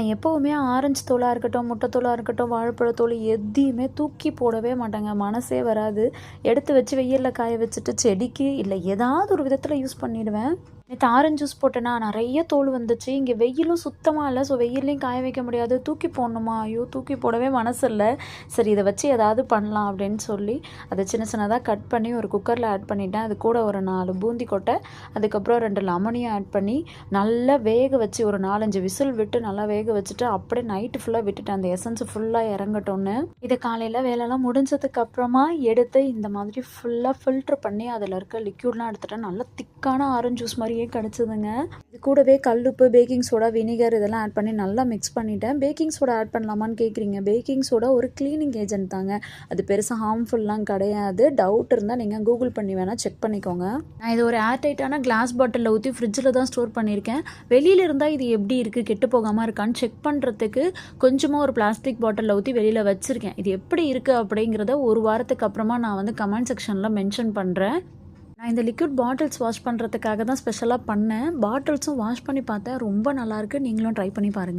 நான் எப்போவுமே ஆரஞ்சு தோலாக இருக்கட்டும் முட்டை தோலாக இருக்கட்டும் வாழைப்பழத்தோல் எதையுமே தூக்கி போடவே மாட்டேங்க. மனசே வராது. எடுத்து வச்சு வெயிலில் காய வச்சுட்டு செடிக்கு இல்லை ஏதாவது ஒரு விதத்தில் யூஸ் பண்ணிடுவேன். நேற்று ஆரஞ்சு ஜூஸ் போட்டேன்னா நிறைய தோல் வந்துச்சு. இங்கே வெயிலும் சுத்தமாக இல்லை ஸோ வெயிலையும் காய வைக்க முடியாது. தூக்கி போடணுமா? ஐயோ தூக்கி போடவே மனசு இல்லை. சரி இதை வச்சு ஏதாவது பண்ணலாம் அப்படின்னு சொல்லி அதை சின்ன சின்னதாக கட் பண்ணி ஒரு குக்கரில் ஆட் பண்ணிட்டேன். அது கூட ஒரு நாலு பூந்தி கொட்டை அதுக்கப்புறம் ரெண்டு லெமனையும் ஆட் பண்ணி நல்லா வேக வச்சு ஒரு நாலஞ்சு விசில் விட்டு நல்லா வேக வச்சுட்டு அப்படியே நைட்டு ஃபுல்லாக விட்டுட்டேன். அந்த எசன்ஸ் ஃபுல்லாக இறங்கட்டோன்னு இதை காலையில் வேலைலாம் முடிஞ்சதுக்கு அப்புறமா எடுத்து இந்த மாதிரி ஃபுல்லாக ஃபில்டர் பண்ணி அதில் இருக்க லிக்யூட்லாம் எடுத்துட்டேன். நல்லா திக்கான ஆரஞ்சு ஜூஸ் மாதிரி மாதிரியே கிடச்சிதுங்க. இது கூடவே கல்லுப்பு பேக்கிங் சோடா வினிகர் இதெல்லாம் ஆட் பண்ணி நல்லா மிக்ஸ் பண்ணிட்டேன். பேக்கிங் சோடா ஆட் பண்ணலாமான்னு கேட்குறீங்க பேக்கிங் சோடா ஒரு க்ளீனிங் ஏஜென்ட் தாங்க. அது பெருசாக ஹார்ம்ஃபுல்லாம் கிடையாது. டவுட் இருந்தால் நீங்கள் கூகுள் பண்ணி வேணால் செக் பண்ணிக்கோங்க. நான் இது ஒரு ஏர்டைட்டான கிளாஸ் பாட்டிலில் ஊற்றி ஃப்ரிட்ஜில் தான் ஸ்டோர் பண்ணியிருக்கேன். வெளியில் இருந்தால் இது எப்படி இருக்குது கெட்டு போகாமல் இருக்கான்னு செக் பண்ணுறதுக்கு கொஞ்சமாக ஒரு பிளாஸ்டிக் பாட்டிலில் ஊற்றி வெளியில் வச்சுருக்கேன். இது எப்படி இருக்குது அப்படிங்கிறத ஒரு வாரத்துக்கு அப்புறமா நான் வந்து கமெண்ட் செக்ஷனில் மென்ஷன் பண்ணுறேன் நான் இந்த லிக்விட் பாட்டில்ஸ் வாஷ் பண்ணுறதுக்காக தான் ஸ்பெஷலாக பண்ணேன். பாட்டில்ஸும் வாஷ் பண்ணி பார்த்தேன் ரொம்ப நல்லாயிருக்கு நீங்களும் ட்ரை பண்ணி பாருங்கள்